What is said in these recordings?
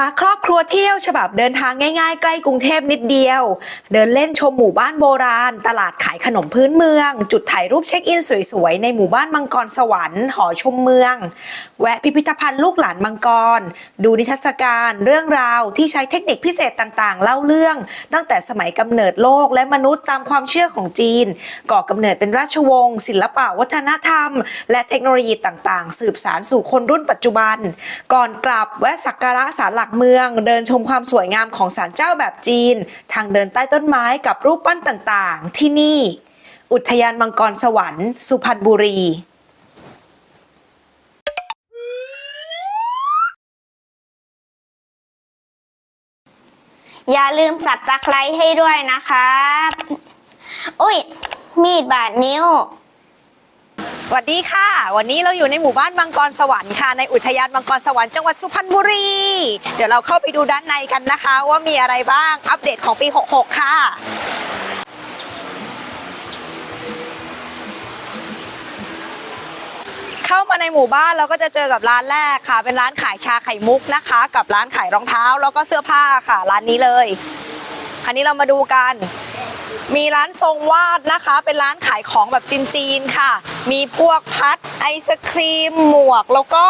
พาครอบครัวเที่ยวฉบับเดินทางง่ายๆ ใกล้กรุงเทพนิดเดียว เดินเล่นชมหมู่บ้านโบราณ ตลาดขายขนมพื้นเมือง จุดถ่ายรูปเช็คอินสวยๆ ในหมู่บ้านมังกรสวรรค์หอชมเมือง แวะพิพิธภัณฑ์ลูกหลานมังกร ดูนิทรรศการเรื่องราวที่ใช้เทคนิคพิเศษต่างๆ เล่าเรื่อง ตั้งแต่สมัยกำเนิดโลกและมนุษย์ตามความเชื่อของจีน ก่อกำเนิดเป็นราชวงศ์ศิลปะวัฒนธรรม และเทคโนโลยีต่างๆ สืบสารสู่คนรุ่นปัจจุบัน ก่อนกลับแวะสักการะศาลหลักเมืองเดินชมความสวยงามของศาลเจ้าแบบจีน ทางเดินใต้ต้นไม้กับรูปปั้นต่างๆ ที่นี่ อุทยานมังกรสวรรค์ สุพรรณบุรีอย่าลืมสับตะไคร้ให้ด้วยนะครับ อุ้ย มีดบาดนิ้ว สวัสดีค่ะ วันนี้เราอยู่ในหมู่บ้านมังกรสวรรค์ค่ะ ในอุทยานมังกรสวรรค์จังหวัดสุพรรณบุรี เดี๋ยวเราเข้าไปดูด้านในกันนะคะ ว่ามีอะไรบ้าง อัปเดตของปี 66 ค่ะ เข้ามาในหมู่บ้านเราก็จะเจอกับร้านแรกค่ะ เป็นร้านขายชาไข่มุกนะคะ กับร้านขายรองเท้าแล้วก็เสื้อผ้าค่ะ ร้านนี้เลย คราวนี้เรามาดูกัน มีร้านทรงวาดนะคะ เป็นร้านขายของแบบจีนๆค่ะ มีพวกพัดไอศครีม หมวกแล้วก็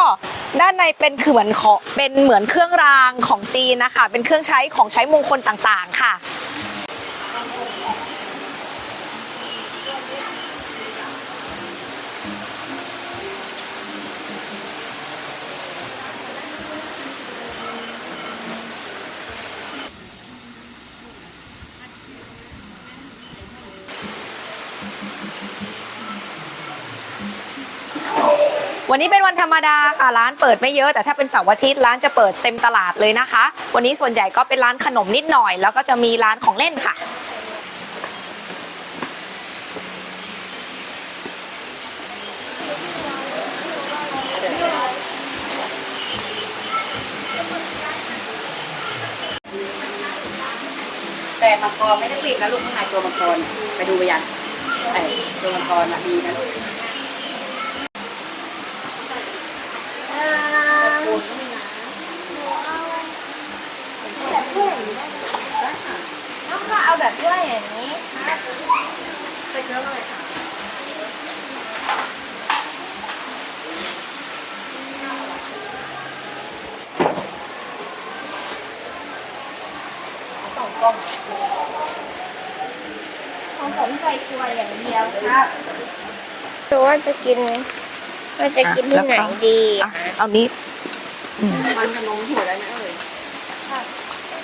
ด้านในเป็นคือเหมือนของเป็นเหมือนเครื่องรางของจีนนะคะ เป็นเครื่องใช้ของใช้มงคลต่างๆค่ะ วันนี้เป็นวันธรรมดาค่ะร้านเปิดไม่เยอะ แต่ถ้าเป็นเสาร์อาทิตย์ร้านจะเปิดเต็มตลาดเลยนะคะ วันนี้ส่วนใหญ่ก็เป็นร้านขนมนิดหน่อย แล้วก็จะมีร้านของเล่นค่ะแต่มังกรไม่ได้ปิดนะลูกข้างในตัวมังกรไปดูไปยังไอ้ตัวมังกรอะดีนะลูก น้องก็เอาแบบด้วยอย่างนี้ ของผมใส่ตัวอย่างเดียวครับดูว่าจะกินว่าจะกินที่ไหนดีอะเอานี้มันขนมหัวแล้วนะเอ่ย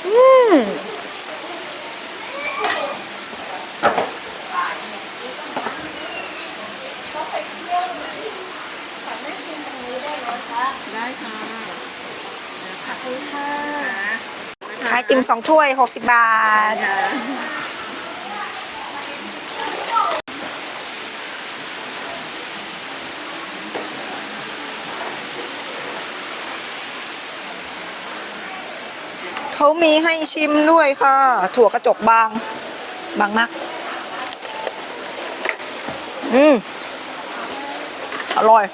อืมได้ค่ะขายติมสองถ้วย60บาท เขามีให้ชิมด้วยค่ะ ถั่วกระจกบาง บางมาก อืม อร่อย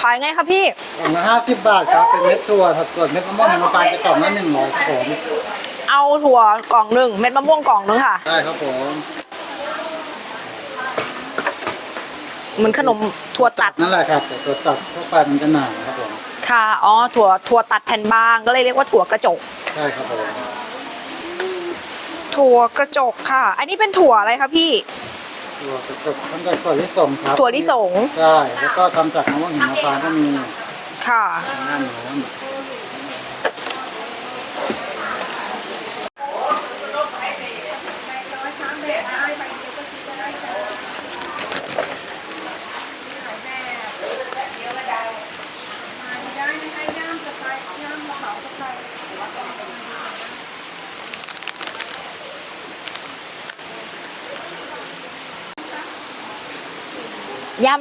ขายไงคะพี่กล่องละห้าสิบบาทครับ เป็นเม็ดถั่วถ้าเกิดเม็ดมะม่วงหิมพานต์จะกล่องละหนึ่งร้อยครับผมเอาถั่วกล่องหนึ่งเม็ดมะม่วงกล่องหนึ่งค่ะ ได้ครับผมเหมือนขนมถั่วตัดนั่นแหละครับ แต่ตัวตัดเข้าไปมันจะหนาครับผม ค่ะ อ๋อ ถั่วถั่วตัดแผ่นบางก็เลยเรียกว่าถั่วกระจก ใช่ครับผมถั่วกระจกค่ะ อันนี้เป็นถั่วอะไรคะพี่ ตัวกระจกทำจากถั่วลิสงครับถั่วลิสง ใช่แล้วก็ทำจากมะม่วงหิมพานต์ก็มีค่ะทางด้านโน้นย่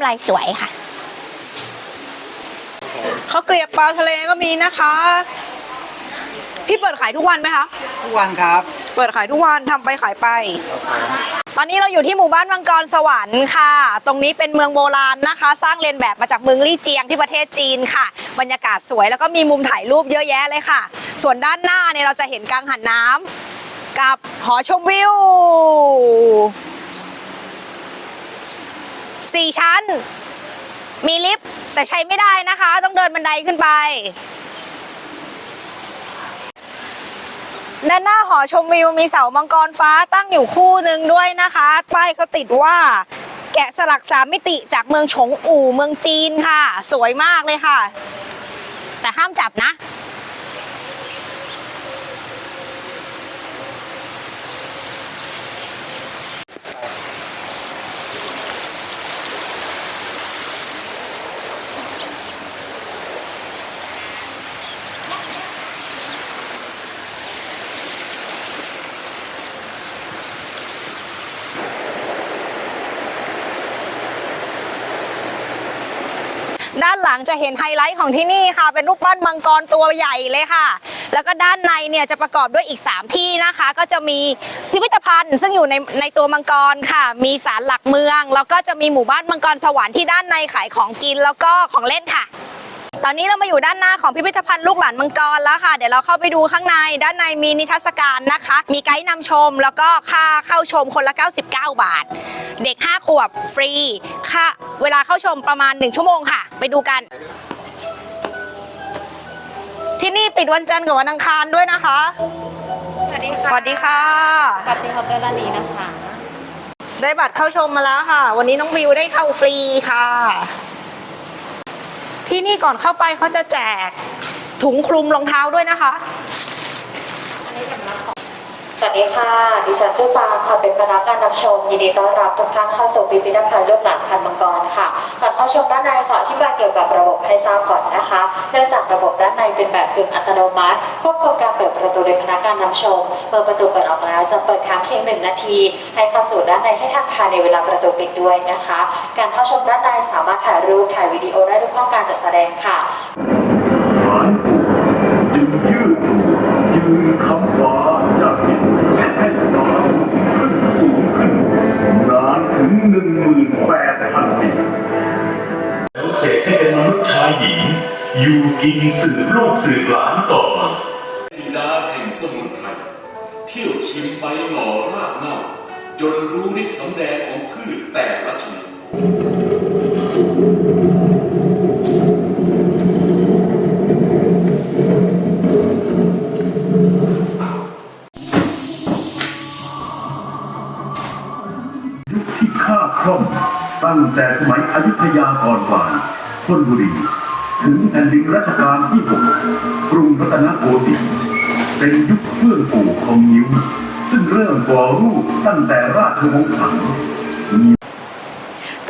ำลายสวยค่ะข้าวเกลียบปลาทะเลก็มีนะคะ พี่เปิดขายทุกวันไหมคะ ทุกวันครับ เปิดขายทุกวันทำไปขายไป ครับผม ตอนนี้เราอยู่ที่หมู่บ้านมังกรสวรรค์ค่ะ ตรงนี้เป็นเมืองโบราณนะคะ สร้างเรียนแบบมาจากเมืองลี่เจียงที่ประเทศจีนค่ะ บรรยากาศสวยแล้วก็มีมุมถ่ายรูปเยอะแยะเลยค่ะ ส่วนด้านหน้าเนี่ยเราจะเห็นกังหันน้ำกับหอชมวิวสี่ชั้น มีลิฟต์แต่ใช้ไม่ได้นะคะ ต้องเดินบันไดขึ้นไป ด้านหน้าหอชมวิวมีเสามังกรฟ้าตั้งอยู่คู่หนึ่งด้วยนะคะ ป้ายเขาติดว่า แกะสลักสามมิติจากเมืองฉงอู่เมืองจีนค่ะ สวยมากเลยค่ะ แต่ห้ามจับนะ ลังจะเห็นไฮไลท์ของที่นี่ค่ะ เป็นรูปปั้นมังกรตัวใหญ่เลยค่ะ แล้วก็ด้านในเนี่ยจะประกอบด้วยอีก 3 ที่นะคะ ก็จะมีพิพิธภัณฑ์ ซึ่งอยู่ในในตัวมังกรค่ะ มีศาลหลักเมือง แล้วก็จะมีหมู่บ้านมังกรสวรรค์ที่ด้านในขายของกินแล้วก็ของเล่นค่ะ ตอนนี้เรามาอยู่ด้านหน้าของพิพิธภัณฑ์ลูกหลานมังกรแล้วค่ะ เดี๋ยวเราเข้าไปดูข้างใน ด้านในมีนิทรรศการนะคะ มีไกด์นำชมแล้วก็ค่าเข้าชมคนละ 99 บาท เด็ก 5 ขวบฟรี ค่ะเวลาเข้าชมประมาณ 1 ชั่วโมงค่ะ ไปดูกัน ที่นี่ปิดวันจันทร์กับวันอังคารด้วยนะคะ สวัสดีสค่ะวัสดีค่ะ กับที่เคาน์เตอร์ร้านนี้นะคะ ได้บัตรเข้าชมมาแล้วค่ะ วันนี้น้องวิวได้เข้าฟรีค่ะ ที่นี่ก่อนเข้าไปเขาจะแจกถุงคลุมรองเท้าด้วยนะคะ สวัสดีค่ะ ดิฉันชื่อปางค่ะ เป็นพนักงานนำชม ยินดีต้อนรับทุกท่านเข้าสู่พิพิธภัณฑ์ลูกหลานพันมังกรค่ะ ก่อนเข้าชมด้านในค่ะอธิบายเกี่ยวกับระบบให้ทราบก่อนนะคะ เนื่องจากระบบด้านในเป็นแบบกึ่งอัตโนมัติ ควบคุมการเปิดประตูโดยพนักงานนำชม เมื่อประตูเปิดออกแล้วจะเปิดค้างเพียงหนึ่งนาที ให้เข้าสู่ด้านในให้ทันภายในเวลาประตูปิดด้วยนะคะ การเข้าชมด้านในสามารถถ่ายรูปถ่ายวิดีโอได้ทุกข้อการจัดแสดงค่ะ อยู่กินสืบลูกสืบหลานต่อมาดินดาแห่งสมุนไพรเที่ยวชิมใบหน่อรากเน่า จนรู้ฤทธิ์สำแดงของพืชแต่ละชนิดยุคที่ข้าคล่อมตั้งแต่สมัยอยุธยาก่อนวานธนบุรี ถึงแผ่นดินรัชกาลที่หกกรุงรัตนโกสินทร์เป็นยุคเฟื่องฟูของนิ้ว ซึ่งเริ่มก่อรูปตั้งแต่ราชวงศ์ถัง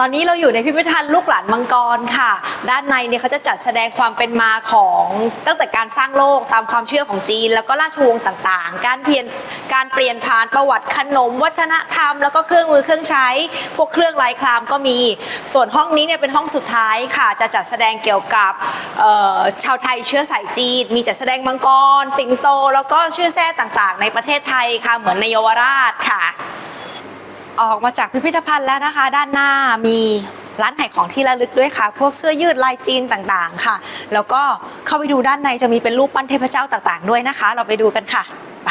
ตอนนี้เราอยู่ในพิพิธภัณฑ์ลูกหลานมังกรค่ะ ด้านในเนี่ยเขาจะจัดแสดงความเป็นมาของตั้งแต่การสร้างโลกตามความเชื่อของจีน แล้วก็ราชวงศ์ต่างๆ การเปลี่ยนการเปลี่ยนผ่านประวัติขนม วัฒนธรรม แล้วก็เครื่องมือเครื่องใช้ พวกเครื่องลายครามก็มี ส่วนห้องนี้เนี่ยเป็นห้องสุดท้ายค่ะ จะจัดแสดงเกี่ยวกับชาวไทยเชื้อสายจีน มีจัดแสดงมังกร สิงโต แล้วก็ชื่อแท้ต่างๆ ในประเทศไทยค่ะเหมือนในเยาวราชค่ะ ออกมาจากพิพิธภัณฑ์แล้วนะคะ ด้านหน้ามีร้านขายของที่ระลึกด้วยค่ะ พวกเสื้อยืดลายจีนต่างๆค่ะ แล้วก็เข้าไปดูด้านในจะมีเป็นรูปปั้นเทพเจ้าต่างๆ ด้วยนะคะ เราไปดูกันค่ะไป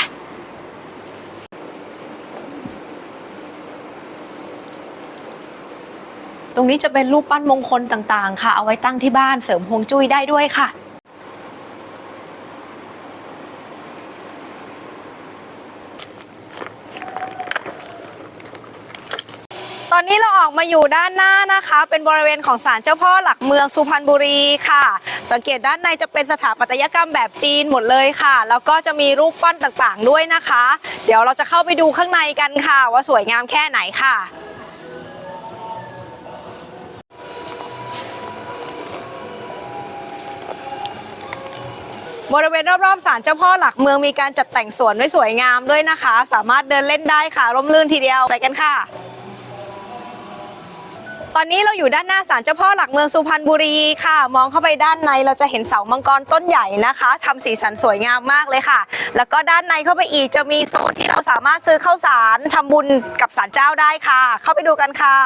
ตรงนี้จะเป็นรูปปั้นมงคลต่างๆ ค่ะ เอาไว้ตั้งที่บ้านเสริมฮวงจุ้ยได้ด้วยค่ะ ตอนนี้เราออก มาอยู่ด้านหน้านะคะ เป็นบริเวณของศาลเจ้าพ่อหลักเมืองสุพรรณบุรีค่ะ สังเกตด้านในจะเป็นสถาปัตยกรรมแบบจีนหมดเลยค่ะ แล้วก็จะมีรูปปั้นต่างๆด้วยนะคะ เดี๋ยวเราจะเข้าไปดูข้างในกันค่ะ ว่าสวยงามแค่ไหนค่ะบริเวณรอบๆศาลเจ้าพ่อหลักเมืองมีการจัดแต่งสวนไว้สวยงามด้วยนะคะ สามารถเดินเล่นได้ค่ะร่มรื่นทีเดียวไปกันค่ะ ตอนนี้เราอยู่ด้านหน้าศาลเจ้าพ่อหลักเมืองสุพรรณบุรีค่ะ มองเข้าไปด้านในเราจะเห็นเสามังกรต้นใหญ่นะคะทำสีสันสวยงามมากเลยค่ะ แล้วก็ด้านในเข้าไปอีกจะมีโซนที่เราสามารถซื้อข้าวสารทำบุญกับศาลเจ้าได้ค่ะ เข้าไปดูกันค่ะ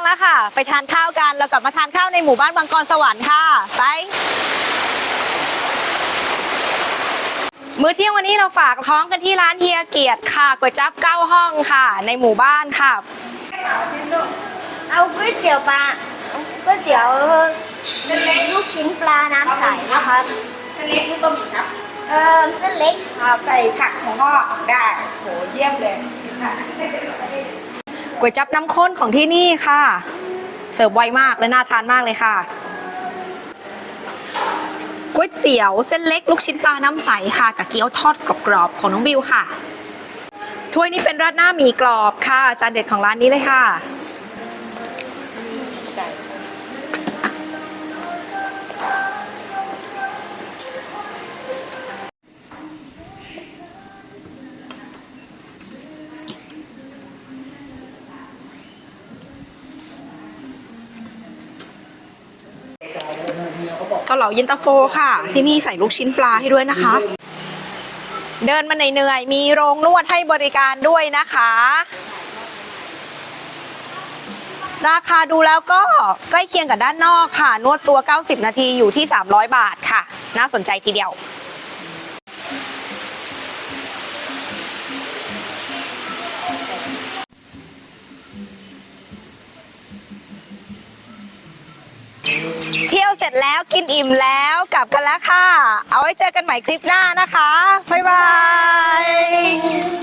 ยงแล้วค่ะ ไปทานข้าวกันเรากลับมาทานข้าวในหมู่บ้านบางกรสวรรค์ค่ะ ไป มื้อเที่ยงวันนี้เราฝากท้องกันที่ร้านเฮียเกียรติค่ะก๋วยจั๊บเก้าห้องค่ะ ในหมู่บ้านค่ะ เอาก๋วยเตี๋ยวปลาก๋วยเตี๋ยวลูกชิ้นปลาน้ำใสนะครับเส้นเล็กนี่ก็มีครับเออเส้นเล็กเอาใส่ผักของงอกได้โหเยี่ยมเลยค่ะ ก๋วยจับน้ำข้นของที่นี่ค่ะ เสิร์ฟไวมากและน่าทานมากเลยค่ะก๋วยเตี๋ยวเส้นเล็กลูกชิ้นปลาน้ำใสค่ะกับเกี๊ยวทอดกรอบๆของน้องบิวค่ะถ้วยนี้เป็นราดหน้าหมี่กรอบค่ะ จานเด็ดของร้านนี้เลยค่ะ เกาเหลาเย็นตาโฟค่ะ ที่นี่ใส่ลูกชิ้นปลาให้ด้วยนะคะ เดินมาเหนื่อยๆมีโรงนวดให้บริการด้วยนะคะ ราคาดูแล้วก็ใกล้เคียงกับด้านนอกค่ะ นวดตัว 90 นาทีอยู่ที่ 300 บาทค่ะ น่าสนใจทีเดียว เสร็จแล้วกินอิ่มแล้วกลับกันแล้วค่ะ เอาไว้เจอกันใหม่คลิปหน้านะคะ บ๊ายบาย